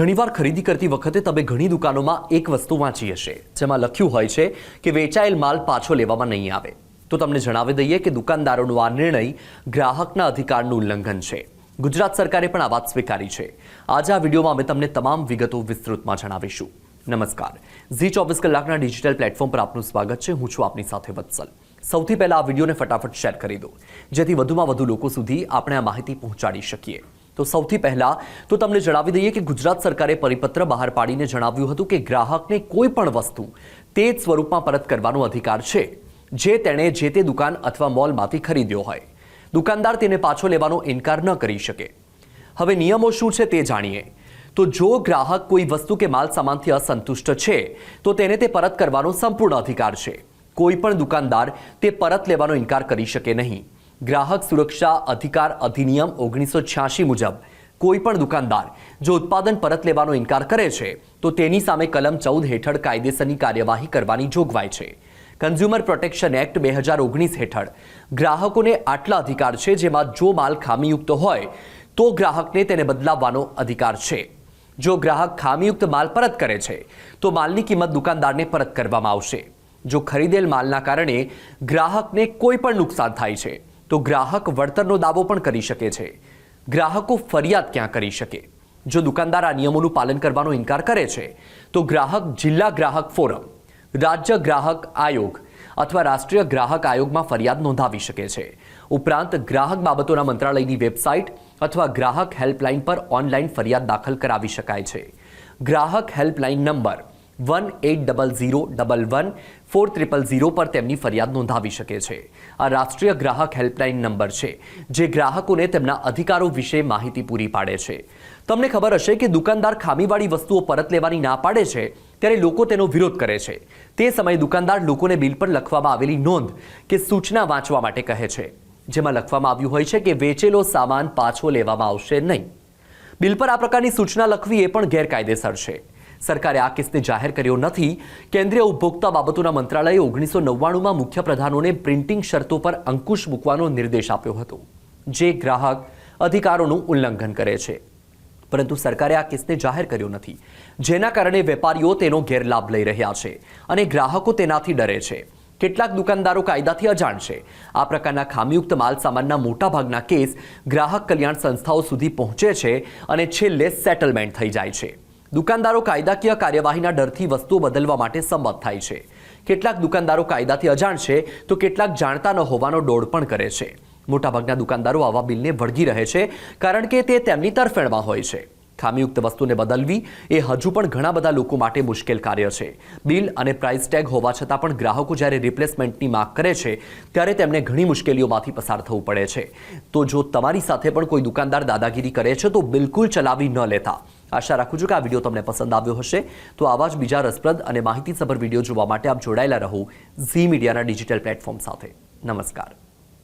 ઘણીવાર ખરીદી કરતી વખતે તમે ઘણી દુકાનોમાં એક વસ્તુ વાંચી હશે, જેમાં લખ્યું હોય છે કે વેચાયેલ માલ પાછો લેવામાં નહીં આવે. તો તમને જણાવી દઈએ કે દુકાનદારોનો આ નિર્ણય ગ્રાહકના અધિકારનું ઉલ્લંઘન છે. ગુજરાત સરકારે પણ આ વાત સ્વીકારી છે. આજે આ વિડીયોમાં અમે તમને તમામ વિગતો વિસ્તૃતમાં જણાવીશું. નમસ્કાર. ઝી ચોવીસ કલાકના ડિજિટલ પ્લેટફોર્મ પર આપનું સ્વાગત છે. હું છું આપની સાથે વત્સલ. સૌથી પહેલા આ વિડીયોને ફટાફટ શેર કરી દો. જેથી વધુમાં વધુ લોકો સુધી આપણે આ માહિતી પહોંચાડી શકીએ. તો સૌથી પહેલા તો તમને જણાવી દઈએ કે ગુજરાત સરકારે પરિપત્ર બહાર પાડીને જણાવ્યું હતું કે ગ્રાહકને કોઈ પણ વસ્તુ તે જ સ્વરૂપમાં પરત કરવાનો અધિકાર છે, જે તેણે જે તે દુકાન અથવા મોલમાંથી ખરીદ્યો હોય. દુકાનદાર તેને પાછો લેવાનો ઇનકાર ન કરી શકે. હવે નિયમો શું છે તે જાણીએ. તો જો ગ્રાહક કોઈ વસ્તુ કે માલ સામાનથી અસંતુષ્ટ છે, તો તેને તે પરત કરવાનો સંપૂર્ણ અધિકાર છે. કોઈ પણ દુકાનદાર તે પરત લેવાનો ઇનકાર કરી શકે નહીં. ગ્રાહક સુરક્ષા અધિકાર અધિનિયમ ઓગણીસો છ્યાસી મુજબ કોઈ પણ દુકાનદાર જો ઉત્પાદન પરત લેવાનો ઇનકાર કરે છે, તો તેની સામે કલમ ચૌદ હેઠળ કાયદેસરની કાર્યવાહી કરવાની જોગવાઈ છે. કન્ઝ્યુમર પ્રોટેક્શન એક્ટ બે હજાર ઓગણીસ હેઠળ ગ્રાહકોને આટલા અધિકાર છે જેમાં જો માલ ખામીયુક્ત હોય, તો ગ્રાહકને તેને બદલાવવાનો અધિકાર છે. જો ગ્રાહક ખામીયુક્ત માલ પરત કરે છે, તો માલની કિંમત દુકાનદારને પરત કરવામાં આવશે. જો ખરીદેલ માલના કારણે ગ્રાહકને કોઈ પણ નુકસાન થાય છે તો ગ્રાહક વળતરનો દાવો પણ કરી શકે છે. ગ્રાહકો ફરિયાદ ક્યાં કરી શકે? જો દુકાનદાર આ નિયમોનું પાલન કરવાનો ઇનકાર કરે છે, તો ગ્રાહક જિલ્લા ગ્રાહક ફોરમ, રાજ્ય ગ્રાહક આયોગ અથવા રાષ્ટ્રીય ગ્રાહક આયોગમાં ફરિયાદ નોંધાવી શકે છે. ઉપરાંત ગ્રાહક બાબતોના મંત્રાલયની વેબસાઇટ અથવા ગ્રાહક હેલ્પલાઇન પર ઓનલાઈન ફરિયાદ દાખલ કરાવી શકાય છે. ગ્રાહક helpline number one eight double zero double one four triple zero પર તેમની ફરિયાદ નોંધાવી શકે છે. આ રાષ્ટ્રીય ગ્રાહક હેલ્પલાઇન નંબર છે, જે ગ્રાહકોને તેમના અધિકારો વિશે માહિતી પૂરી પાડે છે. તમને ખબર હશે કે દુકાનદાર ખામીવાળી વસ્તુઓ પરત લેવાની ના પાડે છે, ત્યારે લોકો તેનો વિરોધ કરે છે. તે સમયે દુકાનદાર લોકોને બિલ પર લખવામાં આવેલી નોંધ કે સૂચના વાંચવા માટે કહે છે. જેમાં લખવામાં આવ્યું હોય છે કે વેચેલો સામાન પાછો લેવામાં આવશે નહીં. બિલ પર આ પ્રકારની સૂચના લખવી એ પણ ગેરકાયદેસર છે. સરકારે આ કેસને જાહેર કર્યો નથી. કેન્દ્રીય ઉપભોક્તા બાબતોના મંત્રાલયે ઓગણીસો નવ્વાણુંમાં મુખ્ય પ્રધાનોને પ્રિન્ટિંગ શરતો પર અંકુશ મૂકવાનો નિર્દેશ આપ્યો હતો, જે ગ્રાહક અધિકારોનું ઉલ્લંઘન કરે છે. પરંતુ સરકારે આ કેસને જાહેર કર્યો નથી. જેના કારણે વેપારીઓ તેનો ગેરલાભ લઈ રહ્યા છે અને ગ્રાહકો તેનાથી ડરે છે. કેટલાક દુકાનદારો કાયદાથી અજાણ છે. આ પ્રકારના ખામીયુક્ત માલ સામાનના મોટાભાગના કેસ ગ્રાહક કલ્યાણ સંસ્થાઓ સુધી પહોંચે છે અને છેલ્લે સેટલમેન્ટ થઈ જાય છે. દુકાનદારો કાયદાકીય કાર્યવાહીના ડરથી વસ્તુઓ બદલવા માટે સંમત થાય છે. કેટલાક દુકાનદારો કાયદાથી અજાણ છે તો કેટલાક જાણતા ન હોવાનો ડોળ પણ કરે છે. મોટાભાગના દુકાનદારો આવા બિલને વળગી રહે છે કારણ કે તે તેમની તરફેણમાં હોય છે. ખામીયુક્ત વસ્તુને બદલવી એ હજુ પણ ઘણા બધા લોકો માટે મુશ્કેલ કાર્ય છે. બિલ અને પ્રાઇસ ટેગ હોવા છતાં પણ ગ્રાહકો જ્યારે રિપ્લેસમેન્ટની માંગ કરે છે, ત્યારે તેમને ઘણી મુશ્કેલીઓમાંથી પસાર થવું પડે છે. તો જો તમારી સાથે પણ કોઈ દુકાનદાર દાદાગીરી કરે છે તો બિલકુલ ચલાવી ન લેતા. આશા રાખું છું કે આ વીડિયો તમને પસંદ આવ્યો હશે. તો આવા જ બીજા રસપ્રદ અને માહિતીસભર વીડિયો જોવા માટે આપ જોડાયેલા રહો ઝી મીડિયાના ડિજિટલ પ્લેટફોર્મ સાથે. નમસ્કાર.